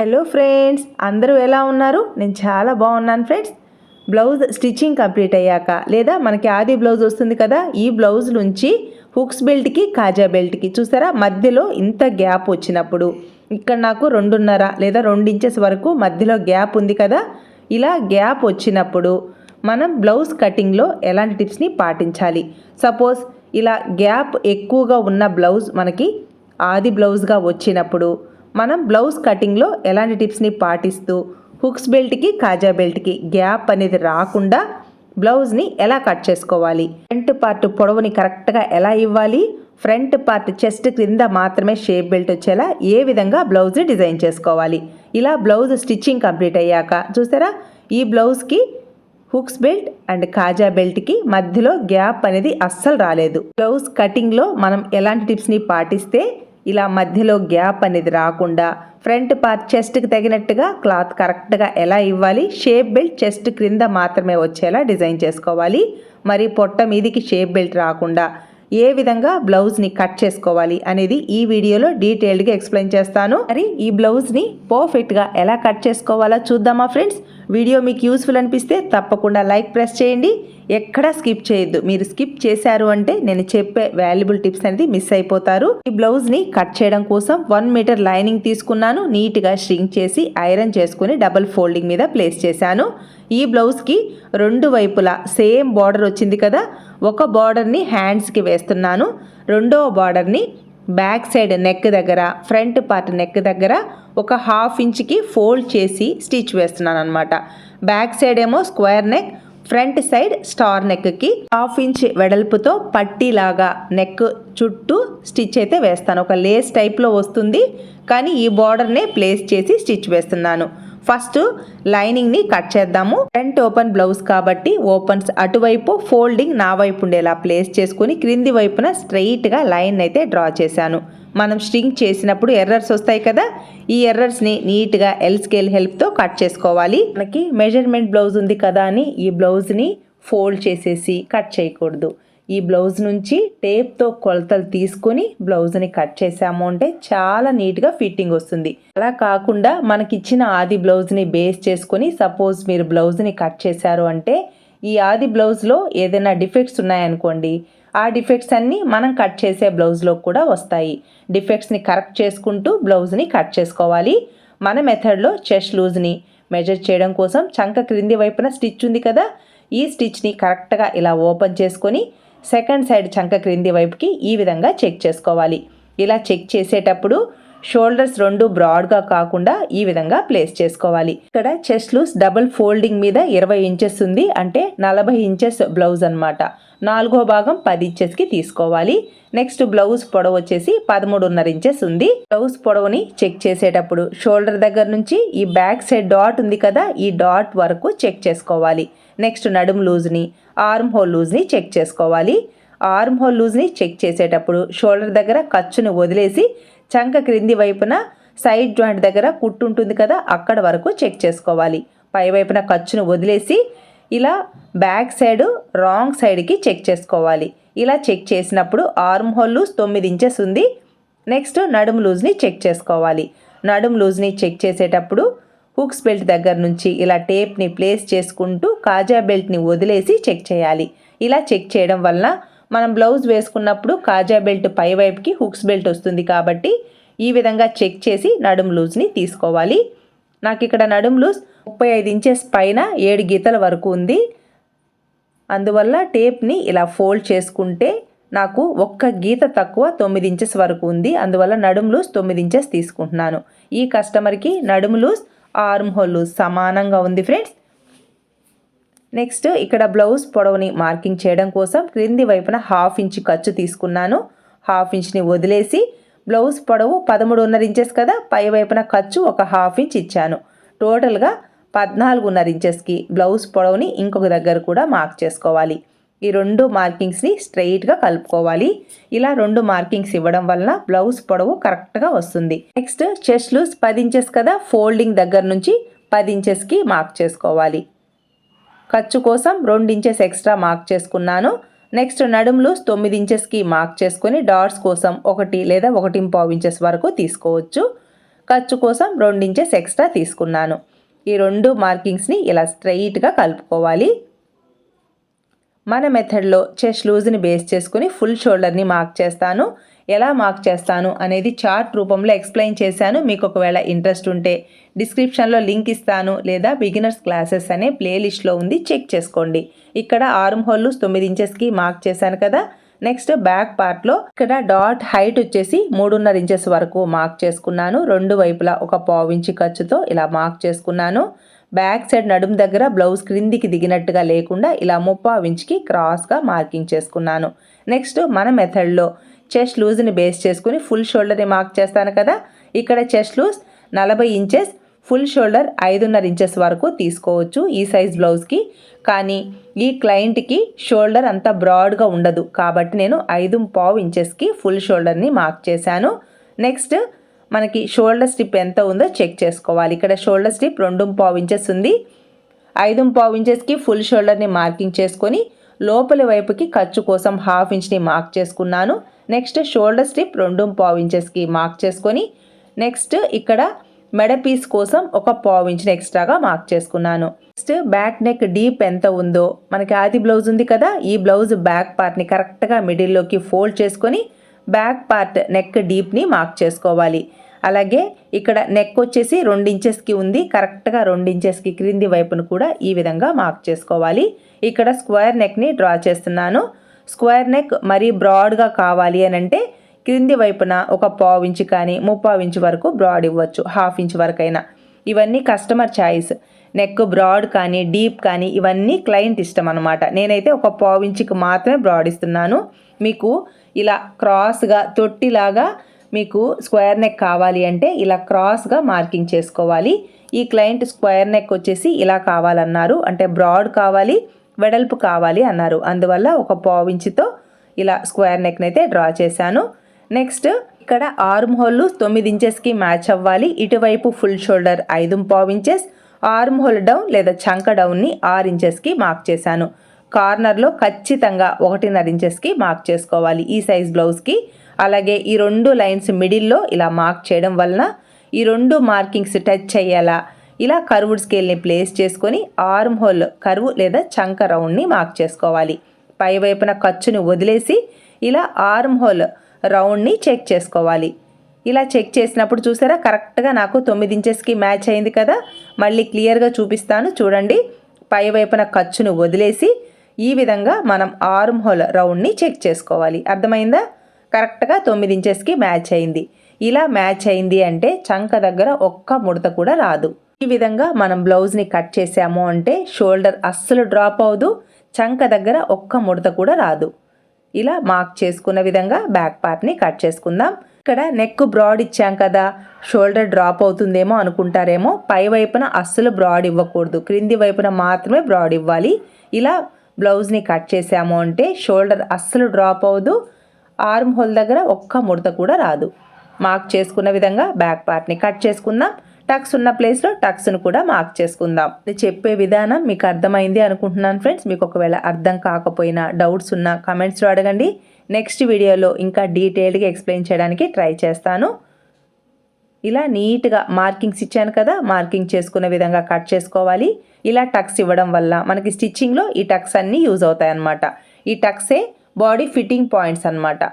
Hello friends అందరూ ఎలా ఉన్నారు? నేను చాలా బాగున్నాను ఫ్రెండ్స్ బ్లౌజ్ స్టిచ్చింగ్ కంప్లీట్ అయ్యాక లేదా మనకి ఆది బ్లౌజ్ వస్తుంది కదా ఈ బ్లౌజ్ నుంచి హుక్స్ బెల్ట్కి కాజా బెల్ట్కి చూసారా? మధ్యలో ఇంత గ్యాప్ వచ్చినప్పుడు. ఇక్కడ నాకు రెండున్నర లేదా రెండు ఇంచెస్ వరకు మధ్యలో గ్యాప్ ఉంది కదా. ఇలా గ్యాప్ వచ్చినప్పుడు మనం బ్లౌజ్ కటింగ్లో ఎలాంటి టిప్స్ని పాటించాలి? సపోజ్ ఇలా గ్యాప్ ఎక్కువగా ఉన్న బ్లౌజ్ మనకి ఆది బ్లౌజ్గా వచ్చినప్పుడు మనం బ్లౌజ్ కటింగ్లో ఎలాంటి టిప్స్ని పాటిస్తూ హుక్స్ బెల్ట్కి కాజా బెల్ట్కి గ్యాప్ అనేది రాకుండా బ్లౌజ్ని ఎలా కట్ చేసుకోవాలి? ఫ్రంట్ పార్ట్ పొడవుని కరెక్ట్గా ఎలా ఇవ్వాలి? ఫ్రంట్ పార్ట్ చెస్ట్ క్రింద మాత్రమే షేప్ బెల్ట్ వచ్చేలా ఏ విధంగా బ్లౌజ్ని డిజైన్ చేసుకోవాలి? ఇలా బ్లౌజ్ స్టిచ్చింగ్ కంప్లీట్ అయ్యాక చూసారా? ఈ బ్లౌజ్కి హుక్స్ బెల్ట్ అండ్ కాజా బెల్ట్కి మధ్యలో గ్యాప్ అనేది అస్సలు రాలేదు. బ్లౌజ్ కటింగ్లో మనం ఎలాంటి టిప్స్ని పాటిస్తే ఇలా మధ్యలో గ్యాప్ అనేది రాకుండా ఫ్రంట్ పార్ట్ చెస్ట్కి తగినట్టుగా క్లాత్ కరెక్ట్గా ఎలా ఇవ్వాలి? షేప్ బెల్ట్ చెస్ట్ క్రింద మాత్రమే వచ్చేలా డిజైన్ చేసుకోవాలి. మరి పొట్ట మీదికి షేప్ బెల్ట్ రాకుండా ఏ విధంగా బ్లౌజ్ని కట్ చేసుకోవాలి అనేది ఈ వీడియోలో డీటెయిల్డ్గా ఎక్స్ప్లెయిన్ చేస్తాను. మరి ఈ బ్లౌజ్ని పర్ఫెక్ట్గా ఎలా కట్ చేసుకోవాలో చూద్దామా ఫ్రెండ్స్? వీడియో మీకు యూస్ఫుల్ అనిపిస్తే తప్పకుండా లైక్ ప్రెస్ చేయండి. ఎక్కడా స్కిప్ చేయొద్దు. మీరు స్కిప్ చేశారు అంటే నేను చెప్పే వాల్యుబుల్ టిప్స్ అనేది మిస్ అయిపోతారు. ఈ బ్లౌజ్ని కట్ చేయడం కోసం వన్ మీటర్ లైనింగ్ తీసుకున్నాను. నీట్గా స్ట్రింగ్ చేసి ఐరన్ చేసుకుని డబల్ ఫోల్డింగ్ మీద ప్లేస్ చేశాను. ఈ బ్లౌజ్కి రెండు వైపులా సేమ్ బార్డర్ వచ్చింది కదా. ఒక బార్డర్ని హ్యాండ్స్కి వేస్తున్నాను. రెండవ బార్డర్ని బ్యాక్ సైడ్ నెక్ దగ్గర ఫ్రంట్ పార్ట్ నెక్ దగ్గర ఒక హాఫ్ ఇంచ్కి ఫోల్డ్ చేసి స్టిచ్ వేస్తున్నాను అనమాట బ్యాక్ సైడ్ ఏమో square neck front side star నెక్కి హాఫ్ ఇంచ్ వెడల్పుతో పట్టీలాగా నెక్ చుట్టూ స్టిచ్ అయితే వేస్తాను. ఒక లేస్ టైప్లో వస్తుంది కానీ ఈ బార్డర్నే ప్లేస్ చేసి స్టిచ్ వేస్తున్నాను. ఫస్ట్ లైనింగ్ని కట్ చేద్దాము. ఫ్రంట్ ఓపెన్ బ్లౌజ్ కాబట్టి ఓపెన్స్ అటువైపు ఫోల్డింగ్ నా వైపు ఉండేలా ప్లేస్ చేసుకుని క్రింది వైపున స్ట్రైట్గా లైన్ అయితే డ్రా చేశాను. మనం స్ట్రింగ్ చేసినప్పుడు ఎర్రర్స్ వస్తాయి కదా ఈ ఎర్రర్స్ని నీట్గా ఎల్ స్కేల్ హెల్ప్తో కట్ చేసుకోవాలి. మనకి మెజర్మెంట్ బ్లౌజ్ ఉంది కదా అని ఈ బ్లౌజ్ని ఫోల్డ్ చేసేసి కట్ చేయకూడదు. ఈ బ్లౌజ్ నుంచి టేప్తో కొలతలు తీసుకొని బ్లౌజ్ని కట్ చేసాము అంటే చాలా నీట్గా ఫిట్టింగ్ వస్తుంది. అలా కాకుండా మనకిచ్చిన ఆది బ్లౌజ్ని బేస్ చేసుకొని సపోజ్ మీరు బ్లౌజ్ని కట్ చేశారు అంటే ఈ ఆది బ్లౌజ్లో ఏదైనా డిఫెక్ట్స్ ఉన్నాయనుకోండి ఆ డిఫెక్ట్స్ అన్నీ మనం కట్ చేసే బ్లౌజ్లో కూడా వస్తాయి. డిఫెక్ట్స్ని కరెక్ట్ చేసుకుంటూ బ్లౌజ్ని కట్ చేసుకోవాలి. మన మెథడ్లో చెస్ట్ లూజ్ని మెజర్ చేయడం కోసం చంక క్రింది వైపున స్టిచ్ ఉంది కదా ఈ స్టిచ్ని కరెక్ట్గా ఇలా ఓపెన్ చేసుకొని సెకండ్ సైడ్ చంక క్రింది వైపుకి ఈ విధంగా చెక్ చేసుకోవాలి. ఇలా చెక్ చేసేటప్పుడు షోల్డర్స్ రెండు బ్రాడ్గా కాకుండా ఈ విధంగా ప్లేస్ చేసుకోవాలి. ఇక్కడ చెస్ట్ లూస్ డబుల్ ఫోల్డింగ్ మీద ఇరవై ఇంచెస్ ఉంది అంటే నలభై ఇంచెస్ బ్లౌజ్ అనమాట నాలుగో భాగం పది ఇంచెస్కి తీసుకోవాలి. నెక్స్ట్ బ్లౌజ్ పొడవు వచ్చేసి పదమూడున్నర ఇంచెస్ ఉంది. బ్లౌజ్ పొడవుని చెక్ చేసేటప్పుడు షోల్డర్ దగ్గర నుంచి ఈ బ్యాక్ సైడ్ డాట్ ఉంది కదా ఈ డాట్ వరకు చెక్ చేసుకోవాలి. నెక్స్ట్ నడుము లూజ్ని ఆర్మ్ హోల్ లూజ్ని చెక్ చేసుకోవాలి. ఆర్మ్ హోల్ లూజ్ని చెక్ చేసేటప్పుడు షోల్డర్ దగ్గర ఖర్చును వదిలేసి చంక క్రింది వైపున సైడ్ జాయింట్ దగ్గర కుట్టు ఉంటుంది కదా అక్కడ వరకు చెక్ చేసుకోవాలి. పై వైపున ఖర్చును వదిలేసి ఇలా బ్యాక్ సైడ్ రాంగ్ సైడ్కి చెక్ చేసుకోవాలి. ఇలా చెక్ చేసినప్పుడు ఆర్మ్ హోల్ లూజ్ తొమ్మిది ఇంచెస్ ఉంది. నెక్స్ట్ నడుము లూజ్ని చెక్ చేసుకోవాలి. నడుము లూజ్ని చెక్ చేసేటప్పుడు హుక్స్ బెల్ట్ దగ్గర నుంచి ఇలా టేప్ని ప్లేస్ చేసుకుంటూ కాజా బెల్ట్ని వదిలేసి చెక్ చేయాలి. ఇలా చెక్ చేయడం వలన మనం బ్లౌజ్ వేసుకున్నప్పుడు కాజా బెల్ట్ పై వైపుకి హుక్స్ బెల్ట్ వస్తుంది కాబట్టి ఈ విధంగా చెక్ చేసి నడుము లూజ్ని తీసుకోవాలి. నాకు ఇక్కడ నడుము లూజ్ ముప్పై ఐదు ఇంచెస్ పైన ఏడు గీతల వరకు ఉంది. అందువల్ల టేప్ని ఇలా ఫోల్డ్ చేసుకుంటే నాకు ఒక్క గీత తక్కువ తొమ్మిది ఇంచెస్ వరకు ఉంది. అందువల్ల నడుము లూజ్ తొమ్మిది ఇంచెస్ తీసుకుంటున్నాను. ఈ కస్టమర్కి నడుము లూజ్ ఆర్మ్ హోల్ సమానంగా ఉంది ఫ్రెండ్స్. నెక్స్ట్ ఇక్కడ బ్లౌజ్ పొడవుని మార్కింగ్ చేయడం కోసం క్రింది వైపున హాఫ్ ఇంచ్ ఖర్చు తీసుకున్నాను. హాఫ్ ఇంచ్ని వదిలేసి బ్లౌజ్ పొడవు పదమూడున్నర ఇంచెస్ కదా పై వైపున ఖర్చు ఒక హాఫ్ ఇంచ్ ఇచ్చాను. టోటల్గా పద్నాలుగున్నర ఇంచెస్కి బ్లౌజ్ పొడవుని ఇంకొక దగ్గర కూడా మార్క్ చేసుకోవాలి. ఈ రెండు మార్కింగ్స్ని స్ట్రైట్గా కలుపుకోవాలి. ఇలా రెండు మార్కింగ్స్ ఇవ్వడం వలన బ్లౌజ్ పొడవు కరెక్ట్గా వస్తుంది. నెక్స్ట్ చెస్ట్ లూస్ పది ఇంచెస్ కదా ఫోల్డింగ్ దగ్గర నుంచి పది ఇంచెస్కి మార్క్ చేసుకోవాలి. ఖర్చు కోసం రెండు ఇంచెస్ ఎక్స్ట్రా మార్క్ చేసుకున్నాను. నెక్స్ట్ నడుము లూస్ తొమ్మిది ఇంచెస్కి మార్క్ చేసుకొని డాట్స్ కోసం ఒకటి లేదా ఒకటి పావు ఇంచెస్ వరకు తీసుకోవచ్చు. ఖర్చు కోసం రెండు ఇంచెస్ ఎక్స్ట్రా తీసుకున్నాను. ఈ రెండు మార్కింగ్స్ని ఇలా స్ట్రైట్గా కలుపుకోవాలి. మన మెథడ్లో చెస్ట్ లూజ్ని బేస్ చేసుకుని ఫుల్ షోల్డర్ని మార్క్ చేస్తాను. ఎలా మార్క్ చేస్తాను అనేది చార్ట్ రూపంలో ఎక్స్ప్లెయిన్ చేశాను. మీకు ఒకవేళ ఇంట్రెస్ట్ ఉంటే డిస్క్రిప్షన్లో లింక్ ఇస్తాను లేదా బిగినర్స్ క్లాసెస్ అనే ప్లేలిస్ట్లో ఉంది చెక్ చేసుకోండి. ఇక్కడ ఆర్మ్ హోల్లు తొమ్మిది ఇంచెస్కి మార్క్ చేశాను కదా. నెక్స్ట్ బ్యాక్ పార్ట్లో ఇక్కడ డాట్ హైట్ వచ్చేసి మూడున్నర ఇంచెస్ వరకు మార్క్ చేసుకున్నాను. రెండు వైపులా ఒక పావు ఇంచి ఖర్చుతో ఇలా మార్క్ చేసుకున్నాను. బ్యాక్ సైడ్ నడుము దగ్గర బ్లౌజ్ క్రిందికి దిగినట్టుగా లేకుండా ఇలా ముప్పావు ఇంచుకి క్రాస్గా మార్కింగ్ చేసుకున్నాను. నెక్స్ట్ మన మెథడ్లో చెస్ట్ లూజ్ని బేస్ చేసుకుని ఫుల్ షోల్డర్ని మార్క్ చేస్తాను కదా? ఇక్కడ చెస్ట్ లూజ్ నలభై ఇంచెస్ ఫుల్ షోల్డర్ ఐదున్నర ఇంచెస్ వరకు తీసుకోవచ్చు ఈ సైజ్ బ్లౌజ్కి. కానీ ఈ క్లయింట్కి షోల్డర్ అంత బ్రాడ్గా ఉండదు కాబట్టి నేను ఐదు పావు ఇంచెస్కి ఫుల్ షోల్డర్ని మార్క్ చేశాను. నెక్స్ట్ మనకి షోల్డర్ స్టిప్ ఎంత ఉందో చెక్ చేసుకోవాలి. ఇక్కడ షోల్డర్ స్టిప్ రెండు పావు ఇంచెస్ ఉంది. ఐదు పావు ఇంచెస్కి ఫుల్ షోల్డర్ని మార్కింగ్ చేసుకొని లోపలి వైపుకి ఖర్చు కోసం హాఫ్ ఇంచ్ని మార్క్ చేసుకున్నాను. నెక్స్ట్ షోల్డర్ స్ట్రిప్ రెండు పావు ఇంచెస్కి మార్క్ చేసుకొని నెక్స్ట్ ఇక్కడ మెడ పీస్ కోసం ఒక పావు ఇంచ్ని ఎక్స్ట్రాగా మార్క్ చేసుకున్నాను. నెక్స్ట్ బ్యాక్ నెక్ డీప్ ఎంత ఉందో మనకి ఆది బ్లౌజ్ ఉంది కదా ఈ బ్లౌజ్ బ్యాక్ పార్ట్ని కరెక్ట్గా మిడిల్లోకి ఫోల్డ్ చేసుకొని బ్యాక్ పార్ట్ నెక్ డీప్ని మార్క్ చేసుకోవాలి. అలాగే ఇక్కడ నెక్ వచ్చేసి రెండు ఇంచెస్కి ఉంది. కరెక్ట్గా రెండు ఇంచెస్కి క్రింది వైపును కూడా ఈ విధంగా మార్క్ చేసుకోవాలి. ఇక్కడ స్క్వేర్ నెక్ని డ్రా చేస్తున్నాను. స్క్వేర్ నెక్ మరీ బ్రాడ్గా కావాలి అని అంటే క్రింది వైపున ఒక పావు ఇంచు కానీ ముప్పావు ఇంచు వరకు బ్రాడ్ ఇవ్వచ్చు. హాఫ్ ఇంచ్ వరకు అయినా ఇవన్నీ కస్టమర్ ఛాయిస్ నెక్ బ్రాడ్ కానీ డీప్ కానీ ఇవన్నీ క్లయింట్ ఇష్టం అనమాట నేనైతే ఒక పావు ఇంచుకి మాత్రమే బ్రాడ్ ఇస్తున్నాను. మీకు ఇలా క్రాస్గా తొట్టిలాగా మీకు స్క్వేర్ నెక్ కావాలి అంటే ఇలా క్రాస్గా మార్కింగ్ చేసుకోవాలి. ఈ క్లయింట్ స్క్వేర్ నెక్ వచ్చేసి ఇలా కావాలన్నారు. అంటే బ్రాడ్ కావాలి వెడల్పు కావాలి అన్నారు. అందువల్ల ఒక పావించితో ఇంచుతో ఇలా స్క్వేర్ నెక్ని అయితే డ్రా చేశాను. నెక్స్ట్ ఇక్కడ ఆర్మ్ హోల్ తొమ్మిది ఇంచెస్కి మ్యాచ్ అవ్వాలి. ఇటువైపు ఫుల్ షోల్డర్ ఐదు పావు ఇంచెస్ ఆర్మ్ హోల్ డౌన్ లేదా చంక డౌన్ని ఆరు ఇంచెస్కి మార్క్ చేశాను. కార్నర్లో ఖచ్చితంగా ఒకటిన్నర ఇంచెస్కి మార్క్ చేసుకోవాలి ఈ సైజ్ బ్లౌజ్కి. అలాగే ఈ రెండు లైన్స్ మిడిల్లో ఇలా మార్క్ చేయడం వలన ఈ రెండు మార్కింగ్స్ టచ్ అయ్యేలా ఇలా కర్వ్డ్ స్కేల్ని ప్లేస్ చేసుకొని ఆర్మ్ హోల్ కర్వ్ లేదా చంక రౌండ్ని మార్క్ చేసుకోవాలి. పై వైపున ఖర్చుని వదిలేసి ఇలా ఆర్మ్ హోల్ రౌండ్ని చెక్ చేసుకోవాలి. ఇలా చెక్ చేసినప్పుడు చూసారా కరెక్ట్గా నాకు తొమ్మిది ఇంచెస్కి మ్యాచ్ అయింది కదా మళ్ళీ క్లియర్గా చూపిస్తాను చూడండి. పై వైపున ఖర్చును వదిలేసి ఈ విధంగా మనం ఆర్మ్ హోల్ రౌండ్ని చెక్ చేసుకోవాలి. అర్థమైందా? కరెక్ట్గా తొమ్మిది ఇంచెస్కి మ్యాచ్ అయింది. ఇలా మ్యాచ్ అయింది అంటే చంక దగ్గర ఒక్క ముడత కూడా రాదు. ఈ విధంగా మనం బ్లౌజ్ని కట్ చేసాము అంటే షోల్డర్ అస్సలు డ్రాప్ అవ్వదు చంక దగ్గర ఒక్క ముడత కూడా రాదు. ఇలా మార్క్ చేసుకున్న విధంగా బ్యాక్ పార్ట్ని కట్ చేసుకుందాం. ఇక్కడ నెక్ బ్రాడ్ ఇచ్చాం కదా షోల్డర్ డ్రాప్ అవుతుందేమో అనుకుంటారేమో పై వైపున అస్సలు బ్రాడ్ ఇవ్వకూడదు క్రింది వైపున మాత్రమే బ్రాడ్ ఇవ్వాలి. ఇలా బ్లౌజ్ని కట్ చేసాము అంటే షోల్డర్ అస్సలు డ్రాప్ అవ్వదు ఆర్మ్ హోల్ దగ్గర ఒక్క ముడత కూడా రాదు. మార్క్ చేసుకున్న విధంగా బ్యాక్ పార్ట్ని కట్ చేసుకుందాం. టక్స్ ఉన్న ప్లేస్లో టక్స్ను కూడా మార్క్ చేసుకుందాం. చెప్పే విధానం మీకు అర్థమైంది అనుకుంటున్నాను ఫ్రెండ్స్. మీకు ఒకవేళ అర్థం కాకపోయినా డౌట్స్ ఉన్నా కమెంట్స్లో అడగండి. నెక్స్ట్ వీడియోలో ఇంకా డీటెయిల్డ్గా ఎక్స్ప్లెయిన్ చేయడానికి ట్రై చేస్తాను. ఇలా నీట్గా మార్కింగ్స్ ఇచ్చాను కదా మార్కింగ్ చేసుకునే విధంగా కట్ చేసుకోవాలి. ఇలా టక్స్ ఇవ్వడం వల్ల మనకి స్టిచ్చింగ్లో ఈ టక్స్ అన్నీ యూజ్ అవుతాయి అన్నమాట ఈ టక్సే బాడీ ఫిట్టింగ్ పాయింట్స్ అనమాట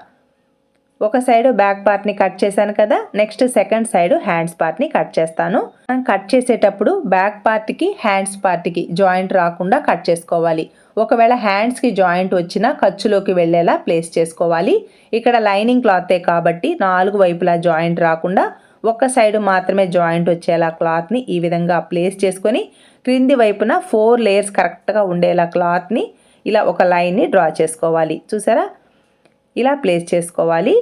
ఒక సైడ్ బ్యాక్ పార్ట్ని కట్ చేశాను కదా నెక్స్ట్ సెకండ్ సైడ్ హ్యాండ్స్ పార్ట్ని కట్ చేస్తాను. మనం కట్ చేసేటప్పుడు బ్యాక్ పార్ట్కి హ్యాండ్స్ పార్ట్కి జాయింట్ రాకుండా కట్ చేసుకోవాలి. ఒకవేళ హ్యాండ్స్కి జాయింట్ వచ్చినా ఖర్చులోకి వెళ్ళేలా ప్లేస్ చేసుకోవాలి. ఇక్కడ లైనింగ్ క్లాతే కాబట్టి నాలుగు వైపులా జాయింట్ రాకుండా ఒక సైడ్ మాత్రమే జాయింట్ వచ్చేలా క్లాత్ని ఈ విధంగా ప్లేస్ చేసుకొని క్రింది వైపున ఫోర్ లేయర్స్ కరెక్ట్గా ఉండేలా క్లాత్ని ఇలా ఒక లైన్ని డ్రా చేసుకోవాలి. చూసారా? ఇలా ప్లేస్ చేసుకోవాలి.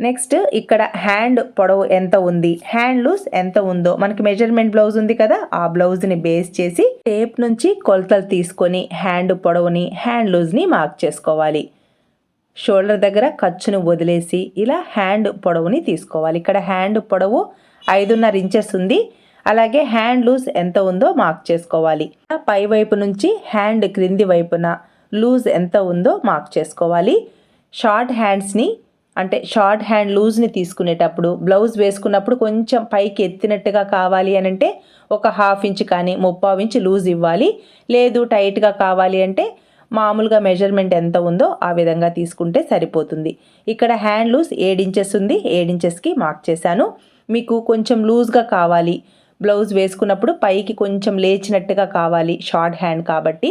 నెక్స్ట్ ఇక్కడ హ్యాండ్ పొడవు ఎంత ఉంది? హ్యాండ్ లూస్ ఎంత ఉందో. మనకి మెజర్మెంట్ బ్లౌజ్ ఉంది కదా? ఆ బ్లౌజ్ని బేస్ చేసి టేప్ నుంచి కొలతలు తీసుకొని హ్యాండ్ పొడవుని హ్యాండ్ లూజ్ని మార్క్ చేసుకోవాలి. షోల్డర్ దగ్గర ఖర్చును వదిలేసి ఇలా హ్యాండ్ పొడవుని తీసుకోవాలి. ఇక్కడ హ్యాండ్ పొడవు ఐదున్నర ఇంచెస్ ఉంది. అలాగే హ్యాండ్ లూజ్ ఎంత ఉందో మార్క్ చేసుకోవాలి. పై వైపు నుంచి హ్యాండ్ క్రింది వైపున లూజ్ ఎంత ఉందో మార్క్ చేసుకోవాలి. షార్ట్ హ్యాండ్స్ని అంటే షార్ట్ హ్యాండ్ లూజ్ని తీసుకునేటప్పుడు బ్లౌజ్ వేసుకున్నప్పుడు కొంచెం పైకి ఎత్తినట్టుగా కావాలి అని అంటే ఒక హాఫ్ ఇంచ్ కానీ ముప్పావు ఇంచ్ లూజ్ ఇవ్వాలి. లేదు టైట్గా కావాలి అంటే మామూలుగా మెజర్మెంట్ ఎంత ఉందో ఆ విధంగా తీసుకుంటే సరిపోతుంది. ఇక్కడ హ్యాండ్ లూజ్ ఏడించెస్ ఉంది ఏడించెస్కి మార్క్ చేశాను. మీకు కొంచెం లూజ్గా కావాలి. బ్లౌజ్ వేసుకున్నప్పుడు పైకి కొంచెం లేచినట్టుగా కావాలి షార్ట్ హ్యాండ్ కాబట్టి.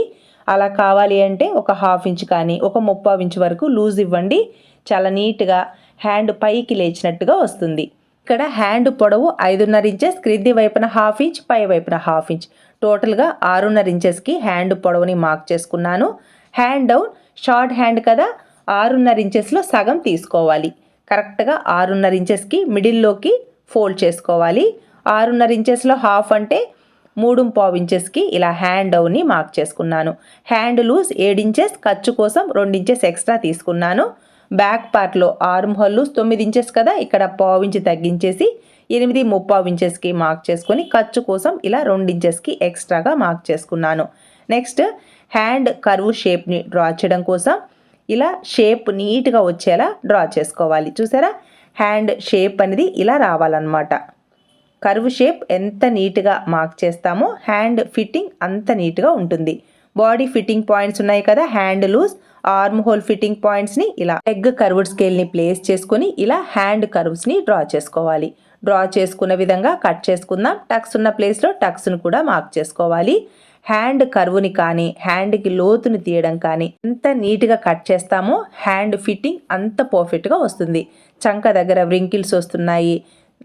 అలా కావాలి అంటే ఒక హాఫ్ ఇంచ్ కానీ ఒక ముప్పావు ఇంచ్ వరకు లూజ్ ఇవ్వండి. చాలా నీట్గా హ్యాండ్ పైకి లేచినట్టుగా వస్తుంది. ఇక్కడ హ్యాండ్ పొడవు ఐదున్నర ఇంచెస్ క్రింది వైపున హాఫ్ ఇంచ్ పై వైపున హాఫ్ ఇంచ్. టోటల్గా ఆరున్నర ఇంచెస్కి హ్యాండ్ పొడవుని మార్క్ చేసుకున్నాను. హ్యాండ్ డౌన్ షార్ట్ హ్యాండ్ కదా ఆరున్నర ఇంచెస్లో సగం తీసుకోవాలి. కరెక్ట్గా ఆరున్నర ఇంచెస్కి మిడిల్లోకి ఫోల్డ్ చేసుకోవాలి. ఆరున్నర ఇంచెస్లో హాఫ్ అంటే మూడు పావు ఇంచెస్కి ఇలా హ్యాండ్ డౌన్ని మార్క్ చేసుకున్నాను. హ్యాండ్ లూజ్ ఇంచెస్ ఖర్చు కోసం రెండు ఇంచెస్ ఎక్స్ట్రా తీసుకున్నాను. బ్యాక్ పార్ట్లో ఆర్మ్ హోల్ లూజ్ తొమ్మిది ఇంచెస్ కదా ఇక్కడ పావు ఇంచు తగ్గించేసి ఎనిమిది ముప్పావు ఇంచెస్కి మార్క్ చేసుకొని ఖర్చు కోసం ఇలా రెండు ఇంచెస్కి ఎక్స్ట్రాగా మార్క్ చేసుకున్నాను. నెక్స్ట్ హ్యాండ్ కర్వ్ షేప్ని డ్రా చేయడం కోసం ఇలా షేప్ నీట్గా వచ్చేలా డ్రా చేసుకోవాలి. చూసారా? హ్యాండ్ షేప్ అనేది ఇలా రావాలన్నమాట. కర్వ్ షేప్ ఎంత నీట్గా మార్క్ చేస్తామో హ్యాండ్ ఫిట్టింగ్ అంత నీట్గా ఉంటుంది. బాడీ ఫిట్టింగ్ పాయింట్స్ ఉన్నాయి కదా hand loose arm hole fitting పాయింట్స్ని ఇలా ఎగ్ కర్వ్డ్ స్కేల్ని ప్లేస్ చేసుకుని ఇలా హ్యాండ్ కర్వ్స్ని డ్రా చేసుకోవాలి. డ్రా చేసుకున్న విధంగా కట్ చేసుకుందాం. టక్స్ ఉన్న ప్లేస్లో టక్స్ను కూడా మార్క్ చేసుకోవాలి. హ్యాండ్ కర్వ్ని కానీ హ్యాండ్కి లోతుని తీయడం కానీ ఎంత నీట్గా కట్ చేస్తామో హ్యాండ్ ఫిట్టింగ్ అంత పర్ఫెక్ట్గా వస్తుంది. చంక దగ్గర వ్రింకిల్స్ వస్తున్నాయి.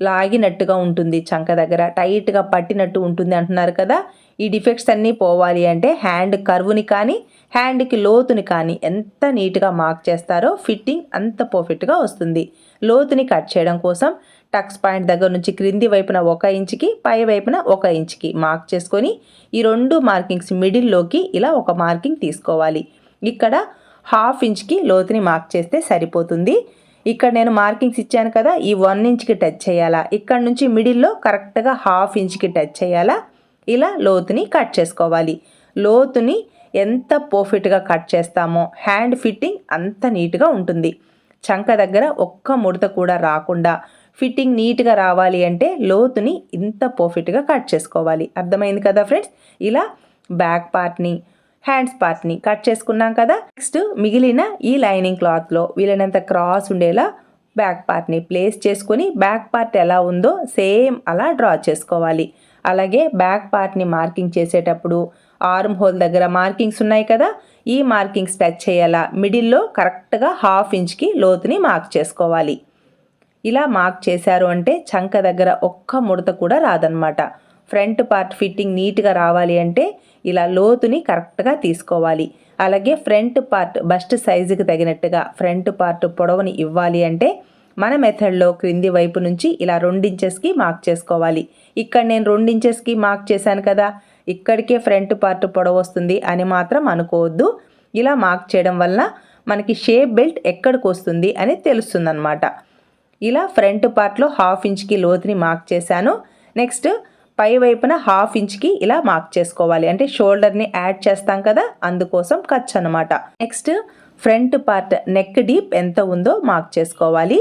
లాగినట్టుగా ఉంటుంది చంక దగ్గర. టైట్గా పట్టినట్టు ఉంటుంది అంటున్నారు కదా. ఈ డిఫెక్ట్స్ అన్నీ పోవాలి అంటే హ్యాండ్ కర్వ్ని కానీ హ్యాండ్కి లోతుని కానీ ఎంత నీట్గా మార్క్ చేస్తారో ఫిట్టింగ్ అంత పర్ఫెక్ట్గా వస్తుంది. లోతుని కట్ చేయడం కోసం టక్స్ పాయింట్ దగ్గర నుంచి క్రింది వైపున ఒక ఇంచుకి పై వైపున ఒక ఇంచుకి మార్క్ చేసుకొని ఈ రెండు మార్కింగ్స్ మిడిల్లోకి ఇలా ఒక మార్కింగ్ తీసుకోవాలి. ఇక్కడ హాఫ్ ఇంచ్కి లోతుని మార్క్ చేస్తే సరిపోతుంది. ఇక్కడ నేను మార్కింగ్స్ ఇచ్చాను కదా ఈ వన్ ఇంచ్కి టచ్ చేయాలా? ఇక్కడ నుంచి మిడిల్లో కరెక్ట్గా హాఫ్ ఇంచ్కి టచ్ చేయాలా? ఇలా లోతుని కట్ చేసుకోవాలి. లోతుని ఎంత పర్ఫెక్ట్గా కట్ చేస్తామో హ్యాండ్ ఫిట్టింగ్ అంత నీట్గా ఉంటుంది. చంక దగ్గర ఒక్క ముడత కూడా రాకుండా ఫిట్టింగ్ నీట్గా రావాలి అంటే లోతుని ఇంత పర్ఫెక్ట్గా కట్ చేసుకోవాలి. అర్థమైంది కదా ఫ్రెండ్స్? ఇలా బ్యాక్ పార్ట్ని హ్యాండ్స్ పార్ట్ని కట్ చేసుకున్నాం కదా. నెక్స్ట్ మిగిలిన ఈ లైనింగ్ క్లాత్లో వీలైనంత క్రాస్ ఉండేలా బ్యాక్ పార్ట్ని ప్లేస్ చేసుకొని బ్యాక్ పార్ట్ ఎలా ఉందో సేమ్ అలా డ్రా చేసుకోవాలి. అలాగే బ్యాక్ పార్ట్ని మార్కింగ్ చేసేటప్పుడు ఆర్మ్ హోల్ దగ్గర మార్కింగ్స్ ఉన్నాయి కదా. ఈ మార్కింగ్స్ టచ్ చేయాలా మిడిల్లో కరెక్ట్గా హాఫ్ ఇంచ్కి లోతుని మార్క్ చేసుకోవాలి. ఇలా మార్క్ చేశారు అంటే చంక దగ్గర ఒక్క ముడత కూడా రాదనమాట ఫ్రంట్ పార్ట్ ఫిట్టింగ్ నీట్గా రావాలి అంటే ఇలా లోతుని కరెక్ట్గా తీసుకోవాలి. అలాగే ఫ్రంట్ పార్ట్ బస్ట్ సైజుకి తగినట్టుగా ఫ్రంట్ పార్ట్ పొడవుని ఇవ్వాలి అంటే మన మెథడ్లో క్రింది వైపు నుంచి ఇలా రెండించెస్కి మార్క్ చేసుకోవాలి. ఇక్కడ నేను రెండించెస్కి మార్క్ చేశాను కదా ఇక్కడికే ఫ్రంట్ పార్ట్ పొడవు వస్తుంది అని మాత్రం అనుకోవద్దు. ఇలా మార్క్ చేయడం వల్ల మనకి షేప్ బెల్ట్ ఎక్కడికి వస్తుంది అని తెలుస్తుందన్నమాట. ఇలా ఫ్రంట్ పార్ట్లో హాఫ్ ఇంచ్కి లోతుని మార్క్ చేశాను. నెక్స్ట్ పై వైపున హాఫ్ ఇంచ్కి ఇలా మార్క్ చేసుకోవాలి. అంటే షోల్డర్ని యాడ్ చేస్తాం కదా అందుకోసం ఖర్చు అనమాట next front part neck deep ఎంత ఉందో మార్క్ చేసుకోవాలి.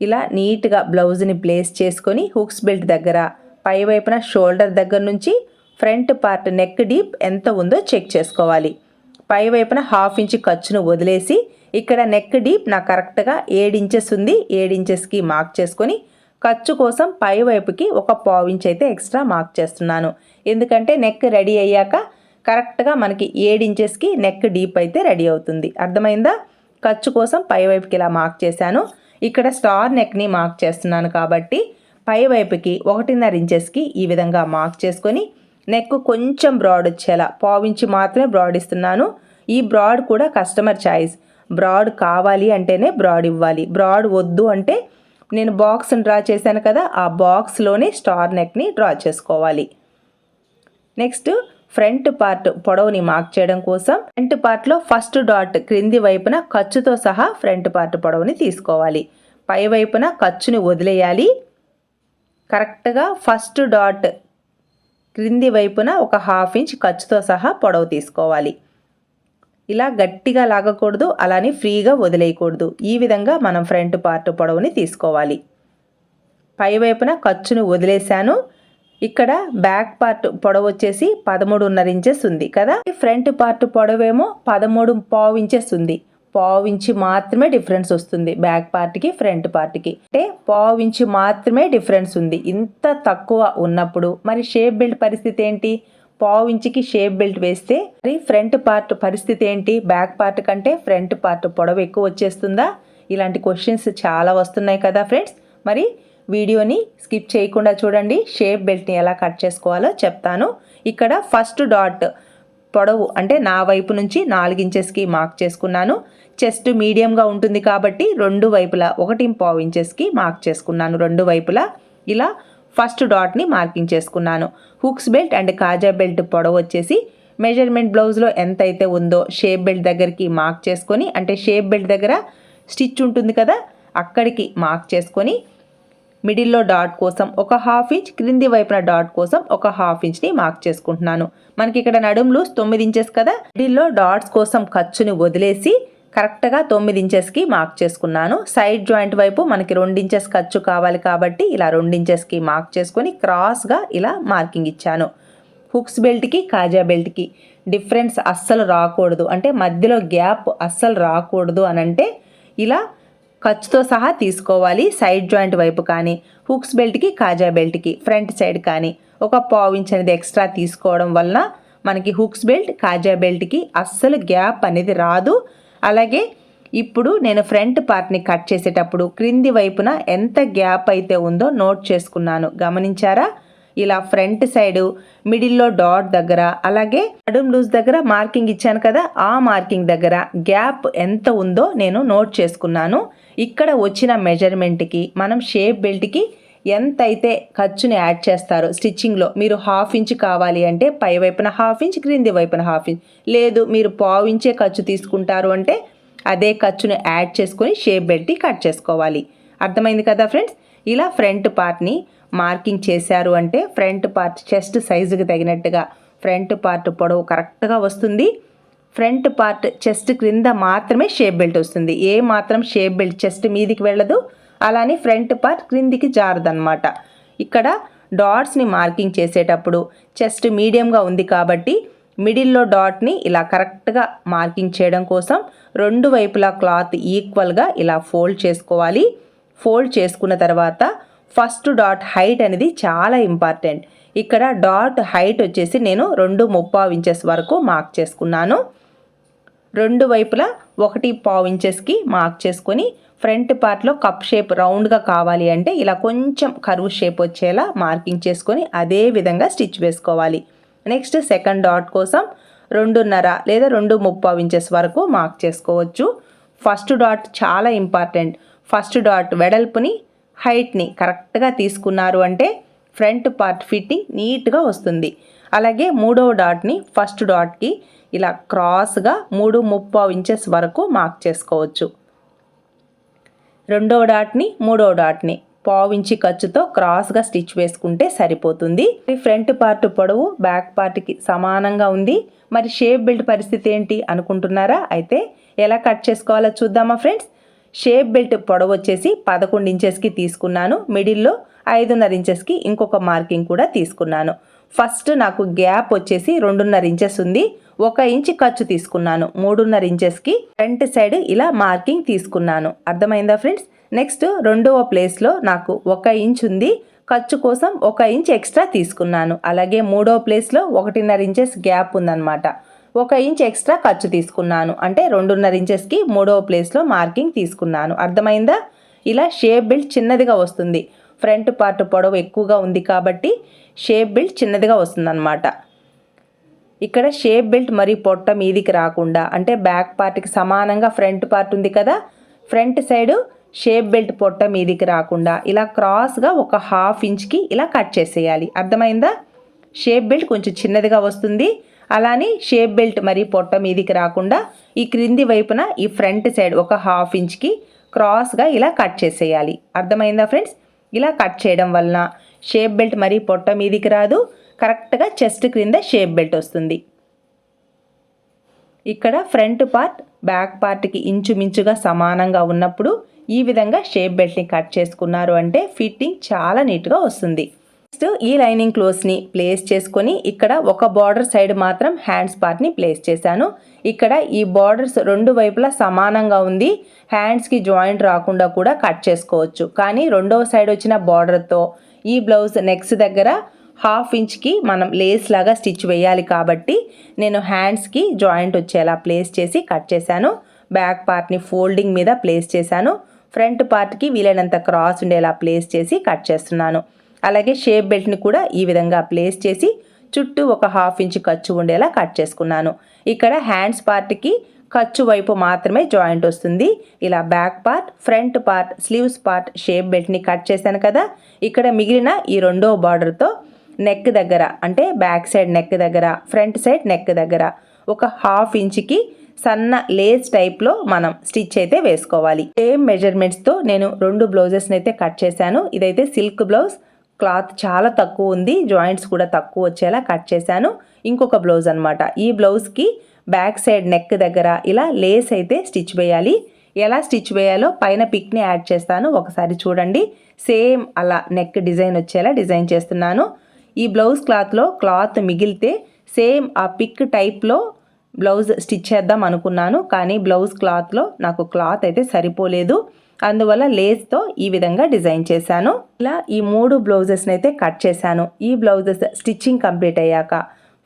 ఇలా నీట్గా బ్లౌజ్ని ప్లేస్ చేసుకొని హుక్స్ బెల్ట్ దగ్గర పై వైపున షోల్డర్ దగ్గర నుంచి ఫ్రంట్ పార్ట్ నెక్ డీప్ ఎంత ఉందో చెక్ చేసుకోవాలి. పై వైపున హాఫ్ ఇంచ్ ఖర్చును వదిలేసి ఇక్కడ నెక్ డీప్ నాకు కరెక్ట్గా ఇంచెస్ ఉంది ఇంచెస్కి మార్క్ చేసుకొని ఖర్చు కోసం పై వైపుకి ఒక పావు అయితే ఎక్స్ట్రా మార్క్ చేస్తున్నాను. ఎందుకంటే నెక్ రెడీ అయ్యాక కరెక్ట్గా మనకి ఇంచెస్కి నెక్ డీప్ అయితే రెడీ అవుతుంది. అర్థమైందా? ఖర్చు కోసం పై వైపుకి ఇలా మార్క్ చేశాను. ఇక్కడ స్టార్ నెక్ని మార్క్ చేస్తున్నాను కాబట్టి పై వైపుకి ఒకటిన్నర ఇంచెస్కి ఈ విధంగా మార్క్ చేసుకొని నెక్ కొంచెం బ్రాడ్ వచ్చేలా పావించి మాత్రమే బ్రాడ్ ఇస్తున్నాను. ఈ బ్రాడ్ కూడా కస్టమర్ చాయిస్. బ్రాడ్ కావాలి అంటేనే బ్రాడ్ ఇవ్వాలి. బ్రాడ్ వద్దు అంటే నేను బాక్స్ని డ్రా చేశాను కదా ఆ బాక్స్లోనే స్టార్ నెక్ని డ్రా చేసుకోవాలి. నెక్స్ట్ ఫ్రంట్ పార్ట్ పొడవుని మార్క్ చేయడం కోసం ఫ్రంట్ పార్ట్లో ఫస్ట్ డాట్ క్రింది వైపున ఖర్చుతో సహా ఫ్రంట్ పార్ట్ పొడవుని తీసుకోవాలి. పై వైపున ఖర్చుని వదిలేయాలి. కరెక్ట్గా ఫస్ట్ డాట్ క్రింది వైపున ఒక హాఫ్ ఇంచ్ ఖర్చుతో సహా పొడవు తీసుకోవాలి. ఇలా గట్టిగా లాగకూడదు అలానే ఫ్రీగా వదిలేయకూడదు. ఈ విధంగా మనం ఫ్రంట్ పార్ట్ పొడవుని తీసుకోవాలి. పైవైపున ఖర్చును వదిలేశాను. ఇక్కడ బ్యాక్ పార్ట్ పొడవు వచ్చేసి పదమూడున్నర ఇంచెస్ ఉంది కదా? ఫ్రంట్ పార్ట్ పొడవేమో పదమూడు పావు ఇంచెస్ ఉంది. పావు ఇంచి మాత్రమే డిఫరెన్స్ వస్తుంది బ్యాక్ పార్ట్కి ఫ్రంట్ పార్ట్కి. అంటే పావు ఇంచి మాత్రమే డిఫరెన్స్ ఉంది. ఇంత తక్కువ ఉన్నప్పుడు. మరి షేప్ బిల్డ్ పరిస్థితి ఏంటి? పావు ఇంచుకి షేప్ బెల్ట్ వేస్తే మరి ఫ్రంట్ పార్ట్ పరిస్థితి ఏంటి? బ్యాక్ పార్ట్ కంటే ఫ్రంట్ పార్ట్ పొడవు ఎక్కువ వచ్చేస్తుందా? ఇలాంటి క్వశ్చన్స్ చాలా వస్తున్నాయి కదా ఫ్రెండ్స్. మరి వీడియోని స్కిప్ చేయకుండా చూడండి. షేప్ బెల్ట్ని ఎలా కట్ చేసుకోవాలో చెప్తాను. ఇక్కడ ఫస్ట్ డాట్ పొడవు అంటే నా వైపు నుంచి నాలుగించెస్కి మార్క్ చేసుకున్నాను. చెస్ట్ మీడియంగా ఉంటుంది కాబట్టి రెండు వైపులా ఒకటి పావు ఇంచెస్కి మార్క్ చేసుకున్నాను రెండు వైపులా. ఇలా ఫస్ట్ డాట్ని మార్కింగ్ చేసుకున్నాను. హుక్స్ బెల్ట్ అండ్ కాజా బెల్ట్ పొడవు వచ్చేసి మెజర్మెంట్ బ్లౌజ్లో ఎంత అయితే ఉందో షేప్ బెల్ట్ దగ్గరికి మార్క్ చేసుకొని అంటే షేప్ బెల్ట్ దగ్గర స్టిచ్ ఉంటుంది కదా అక్కడికి మార్క్ చేసుకొని మిడిల్లో డాట్ కోసం ఒక హాఫ్ ఇంచ్ క్రింది వైపున డాట్ కోసం ఒక హాఫ్ ఇంచ్ని మార్క్ చేసుకుంటున్నాను. మనకి ఇక్కడ నడుములు తొమ్మిది ఇంచెస్ కదా మిడిల్లో డాట్స్ కోసం ఖర్చుని వదిలేసి కరెక్ట్గా తొమ్మిది ఇంచెస్కి మార్క్ చేసుకున్నాను. సైడ్ జాయింట్ వైపు మనకి రెండు ఇంచెస్ ఖర్చు కావాలి కాబట్టి ఇలా రెండు ఇంచెస్కి మార్క్ చేసుకొని క్రాస్గా ఇలా మార్కింగ్ ఇచ్చాను. హుక్స్ బెల్ట్కి కాజా బెల్ట్కి డిఫరెన్స్ అస్సలు రాకూడదు. అంటే మధ్యలో గ్యాప్ అస్సలు రాకూడదు అని అంటే ఇలా ఖర్చుతో సహా తీసుకోవాలి. సైడ్ జాయింట్ వైపు కానీ హుక్స్ బెల్ట్కి కాజా బెల్ట్కి ఫ్రంట్ సైడ్ కానీ ఒక పావు ఇంచ్ అనేది ఎక్స్ట్రా తీసుకోవడం వలన మనకి హుక్స్ బెల్ట్ కాజా బెల్ట్కి అస్సలు గ్యాప్ అనేది రాదు. అలాగే ఇప్పుడు నేను ఫ్రంట్ పార్ట్ని కట్ చేసేటప్పుడు క్రింది వైపున ఎంత గ్యాప్ అయితే ఉందో నోట్ చేసుకున్నాను. గమనించారా? ఇలా ఫ్రంట్ సైడ్ మిడిల్లో డాట్ దగ్గర అలాగే నడుం లూజ్ దగ్గర మార్కింగ్ ఇచ్చాను కదా ఆ మార్కింగ్ దగ్గర గ్యాప్ ఎంత ఉందో నేను నోట్ చేసుకున్నాను. ఇక్కడ వచ్చిన మెజర్మెంట్కి మనం షేప్ బెల్ట్కి ఎంతైతే ఖర్చుని యాడ్ చేస్తారో స్టిచ్చింగ్లో మీరు హాఫ్ ఇంచ్ కావాలి అంటే పై వైపున హాఫ్ ఇంచ్ క్రింది వైపున హాఫ్ ఇంచ్. లేదు మీరు పావు ఇంచే ఖర్చు తీసుకుంటారు అంటే అదే ఖర్చుని యాడ్ చేసుకొని షేప్ పెట్టి కట్ చేసుకోవాలి. అర్థమైంది కదా ఫ్రెండ్స్? ఇలా ఫ్రంట్ పార్ట్ని మార్కింగ్ చేశారు అంటే ఫ్రంట్ పార్ట్ చెస్ట్ సైజుకి తగినట్టుగా ఫ్రంట్ పార్ట్ పొడవు కరెక్ట్గా వస్తుంది. ఫ్రంట్ పార్ట్ చెస్ట్ క్రింద మాత్రమే షేప్ బెల్ట్ వస్తుంది. ఏ మాత్రం షేప్ బెల్ట్ చెస్ట్ మీదికి వెళ్ళదు. అలానే ఫ్రంట్ పార్ట్ క్రిందికి జారదనమాట ఇక్కడ డాట్స్ని మార్కింగ్ చేసేటప్పుడు చెస్ట్ మీడియంగా ఉంది కాబట్టి మిడిల్లో డాట్ని ఇలా కరెక్ట్గా మార్కింగ్ చేయడం కోసం రెండు వైపులా క్లాత్ ఈక్వల్గా ఇలా ఫోల్డ్ చేసుకోవాలి. ఫోల్డ్ చేసుకున్న తర్వాత ఫస్ట్ డాట్ హైట్ అనేది చాలా ఇంపార్టెంట్. ఇక్కడ డాట్ హైట్ వచ్చేసి నేను రెండు ముప్పావు ఇంచెస్ వరకు మార్క్ చేసుకున్నాను. రెండు వైపులా ఒకటి పావు ఇంచెస్కి మార్క్ చేసుకొని ఫ్రంట్ పార్ట్లో కప్ షేప్ రౌండ్గా కావాలి అంటే ఇలా కొంచెం కరువు షేప్ వచ్చేలా మార్కింగ్ చేసుకొని అదే విధంగా స్టిచ్ వేసుకోవాలి. నెక్స్ట్ సెకండ్ డాట్ కోసం రెండున్నర లేదా రెండు ముప్పావు ఇంచెస్ వరకు మార్క్ చేసుకోవచ్చు. ఫస్ట్ డాట్ చాలా ఇంపార్టెంట్. ఫస్ట్ డాట్ వెడల్పుని హైట్ని కరెక్ట్గా తీసుకున్నారు అంటే ఫ్రంట్ పార్ట్ ఫిట్టింగ్ నీట్గా వస్తుంది. అలాగే మూడవ డాట్ని ఫస్ట్ డాట్కి ఇలా క్రాస్గా మూడు ముప్పావు ఇంచెస్ వరకు మార్క్ చేసుకోవచ్చు. రెండవ డాట్ని మూడవ డాట్ని పావు ఖర్చుతో క్రాస్గా స్టిచ్ వేసుకుంటే సరిపోతుంది. ఫ్రంట్ పార్ట్ పొడవు బ్యాక్ పార్ట్కి సమానంగా ఉంది. మరి షేప్ బెల్ట్ పరిస్థితి ఏంటి అనుకుంటున్నారా? అయితే ఎలా కట్ చేసుకోవాలో చూద్దామా ఫ్రెండ్స్? షేప్ బెల్ట్ పొడవు వచ్చేసి పదకొండు ఇంచెస్కి తీసుకున్నాను. మిడిల్లో ఐదున్నర ఇంచెస్కి ఇంకొక మార్కింగ్ కూడా తీసుకున్నాను. ఫస్ట్ నాకు గ్యాప్ వచ్చేసి రెండున్నర ఇంచెస్ ఉంది. ఒక ఇంచ్ ఖర్చు తీసుకున్నాను. మూడున్నర ఇంచెస్కి ఫ్రంట్ సైడ్ ఇలా మార్కింగ్ తీసుకున్నాను. అర్థమైందా ఫ్రెండ్స్? నెక్స్ట్ రెండవ ప్లేస్లో నాకు ఒక ఇంచ్ ఉంది. ఖర్చు కోసం ఒక ఇంచ్ ఎక్స్ట్రా తీసుకున్నాను. అలాగే మూడవ ప్లేస్లో ఒకటిన్నర ఇంచెస్ గ్యాప్ ఉందన్నమాట. ఒక ఇంచ్ ఎక్స్ట్రా ఖర్చు తీసుకున్నాను. అంటే రెండున్నర ఇంచెస్కి మూడవ ప్లేస్లో మార్కింగ్ తీసుకున్నాను. అర్థమైందా? ఇలా షేప్ బిల్డ్ చిన్నదిగా వస్తుంది. ఫ్రంట్ పార్ట్ పొడవు ఎక్కువగా ఉంది కాబట్టి షేప్ బెల్ట్ చిన్నదిగా వస్తుందన్నమాట. ఇక్కడ షేప్ బెల్ట్ మరి పొట్ట మీదికి రాకుండా అంటే బ్యాక్ పార్ట్కి సమానంగా ఫ్రంట్ పార్ట్ ఉంది కదా ఫ్రంట్ సైడు షేప్ బెల్ట్ పొట్ట మీదికి రాకుండా ఇలా క్రాస్గా ఒక హాఫ్ ఇంచ్కి ఇలా కట్ చేసేయాలి. అర్థమైందా? షేప్ బెల్ట్ కొంచెం చిన్నదిగా వస్తుంది. అలానే షేప్ బెల్ట్ మరి పొట్ట మీదికి రాకుండా ఈ క్రింది వైపున ఈ ఫ్రంట్ సైడ్ ఒక హాఫ్ ఇంచ్కి క్రాస్గా ఇలా కట్ చేసేయాలి. అర్థమైందా ఫ్రెండ్స్? ఇలా కట్ చేయడం వలన షేప్ బెల్ట్ మరి పొట్ట మీదికి రాదు. కరెక్ట్గా చెస్ట్ క్రింద షేప్ బెల్ట్ వస్తుంది. ఇక్కడ ఫ్రంట్ పార్ట్ బ్యాక్ పార్ట్కి ఇంచుమించుగా సమానంగా ఉన్నప్పుడు ఈ విధంగా షేప్ బెల్ట్ని కట్ చేసుకున్నారు అంటే ఫిట్టింగ్ చాలా నీట్గా వస్తుంది. నెక్స్ట్ ఈ లైనింగ్ క్లోత్స్ని ప్లేస్ చేసుకొని ఇక్కడ ఒక బార్డర్ సైడ్ మాత్రం హ్యాండ్స్ పార్ట్ని ప్లేస్ చేశాను. ఇక్కడ ఈ బార్డర్స్ రెండు వైపులా సమానంగా ఉంది. హ్యాండ్స్కి జాయింట్ రాకుండా కూడా కట్ చేసుకోవచ్చు. కానీ రెండవ సైడ్ వచ్చిన బార్డర్తో ఈ బ్లౌజ్ నెక్స్ దగ్గర హాఫ్ ఇంచ్కి మనం లేస్ లాగా స్టిచ్ వేయాలి కాబట్టి నేను హ్యాండ్స్కి జాయింట్ వచ్చేలా ప్లేస్ చేసి కట్ చేశాను. బ్యాక్ పార్ట్ని ఫోల్డింగ్ మీద ప్లేస్ చేశాను. ఫ్రంట్ పార్ట్కి వీలైనంత క్రాస్ ఉండేలా ప్లేస్ చేసి కట్ చేస్తున్నాను. అలాగే షేప్ బెల్ట్ని కూడా ఈ విధంగా ప్లేస్ చేసి చుట్టూ ఒక హాఫ్ ఇంచ్ ఖర్చు ఉండేలా కట్ చేసుకున్నాను. ఇక్కడ హ్యాండ్స్ పార్ట్కి ఖర్చు వైపు మాత్రమే జాయింట్ వస్తుంది. ఇలా back part front part sleeves part shape బెల్ట్ని cut చేశాను కదా. ఇక్కడ మిగిలిన ఈ రెండో బార్డర్తో నెక్ దగ్గర అంటే బ్యాక్ సైడ్ నెక్ దగ్గర ఫ్రంట్ సైడ్ నెక్ దగ్గర ఒక హాఫ్ ఇంచ్కి సన్న లేస్ టైప్లో మనం స్టిచ్ అయితే వేసుకోవాలి. సేమ్ మెజర్మెంట్స్తో నేను రెండు బ్లౌజెస్ని అయితే కట్ చేశాను. ఇదైతే సిల్క్ బ్లౌజ్ క్లాత్ చాలా తక్కువ ఉంది. జాయింట్స్ కూడా తక్కువ వచ్చేలా కట్ చేశాను. ఇంకొక బ్లౌజ్ అనమాట ఈ బ్లౌజ్కి బ్యాక్ సైడ్ నెక్ దగ్గర ఇలా లేస్ అయితే స్టిచ్ వేయాలి. ఎలా స్టిచ్ వేయాలో పైన పిక్ని యాడ్ చేస్తాను. ఒకసారి చూడండి. సేమ్ అలా నెక్ డిజైన్ వచ్చేలా డిజైన్ చేస్తున్నాను. ఈ బ్లౌజ్ క్లాత్లో క్లాత్ మిగిలితే సేమ్ ఆ పిక్ టైప్లో బ్లౌజ్ స్టిచ్ చేద్దాం అనుకున్నాను. కానీ బ్లౌజ్ క్లాత్లో నాకు క్లాత్ అయితే సరిపోలేదు. అందువల్ల లేస్తో ఈ విధంగా డిజైన్ చేశాను. ఇలా ఈ మూడు బ్లౌజెస్ని అయితే కట్ చేశాను. ఈ బ్లౌజెస్ స్టిచ్చింగ్ కంప్లీట్ అయ్యాక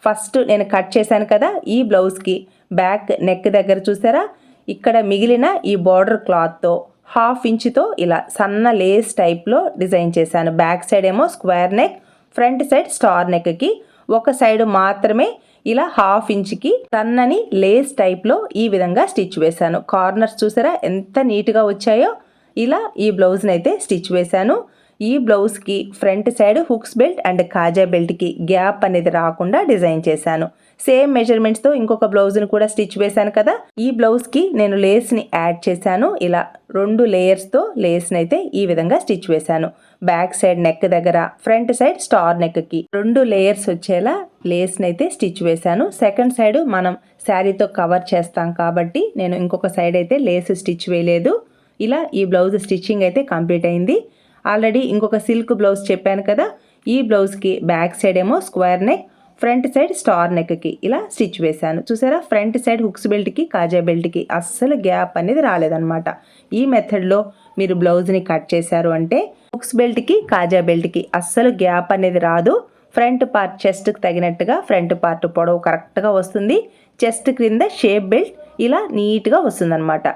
ఫస్ట్ నేను కట్ చేశాను కదా ఈ బ్లౌజ్కి బ్యాక్ నెక్ దగ్గర చూసారా? ఇక్కడ మిగిలిన ఈ బార్డర్ క్లాత్తో హాఫ్ ఇంచుతో ఇలా సన్న లేస్ టైప్లో డిజైన్ చేశాను. బ్యాక్ సైడ్ ఏమో square neck front side star నెక్కి ఒక సైడ్ మాత్రమే ఇలా హాఫ్ ఇంచ్కి సన్నని లేస్ టైప్లో ఈ విధంగా స్టిచ్ వేశాను. కార్నర్స్ చూసారా ఎంత నీట్గా వచ్చాయో? ఇలా ఈ బ్లౌజ్ని అయితే స్టిచ్ వేశాను. ఈ బ్లౌజ్కి front side hooks belt and కాజా బెల్ట్కి గ్యాప్ అనేది రాకుండా డిజైన్ చేశాను. సేమ్ మెజర్మెంట్స్తో ఇంకొక బ్లౌజ్ని కూడా స్టిచ్ వేశాను కదా. ఈ బ్లౌజ్కి నేను లేస్ని యాడ్ చేశాను. ఇలా రెండు లేయర్స్తో లేస్ని అయితే ఈ విధంగా స్టిచ్ వేశాను. బ్యాక్ సైడ్ నెక్ దగ్గర ఫ్రంట్ సైడ్ స్టార్ నెక్కి రెండు లేయర్స్ వచ్చేలా లేస్ని అయితే స్టిచ్ వేశాను. సెకండ్ సైడ్ మనం శారీతో కవర్ చేస్తాం కాబట్టి నేను ఇంకొక సైడ్ అయితే లేస్ స్టిచ్ వేయలేదు. ఇలా ఈ బ్లౌజ్ స్టిచ్చింగ్ అయితే కంప్లీట్ అయింది. ఆల్రెడీ ఇంకొక సిల్క్ బ్లౌజ్ చెప్పాను కదా ఈ బ్లౌజ్కి బ్యాక్ సైడ్ ఏమో square neck front side star నెక్కి ఇలా స్టిచ్ వేశాను. చూసారా ఫ్రంట్ సైడ్ హుక్స్ బెల్ట్కి కాజా బెల్ట్కి అస్సలు గ్యాప్ అనేది రాలేదనమాట ఈ మెథడ్లో మీరు బ్లౌజ్ని కట్ చేశారు అంటే హుక్స్ బెల్ట్కి కాజా బెల్ట్కి అస్సలు గ్యాప్ అనేది రాదు. ఫ్రంట్ పార్ట్ చెస్ట్కి తగినట్టుగా ఫ్రంట్ పార్ట్ పొడవు కరెక్ట్గా వస్తుంది. చెస్ట్ క్రింద షేప్ బెల్ట్ ఇలా నీట్గా వస్తుందన్నమాట.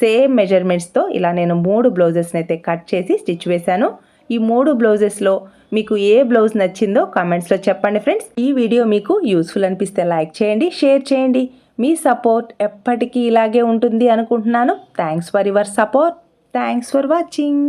సేమ్ మెజర్మెంట్స్తో ఇలా నేను మూడు బ్లౌజెస్ని అయితే కట్ చేసి స్టిచ్ వేశాను. ఈ మూడు బ్లౌజెస్లో మీకు ఏ బ్లౌజ్ నచ్చిందో కామెంట్స్లో చెప్పండి ఫ్రెండ్స్ ఈ వీడియో మీకు యూస్ఫుల్ అనిపిస్తే లైక్ చేయండి షేర్ చేయండి. మీ సపోర్ట్ ఎప్పటికీ ఇలాగే ఉంటుంది అనుకుంటున్నాను. Thanks for your support thanks for watching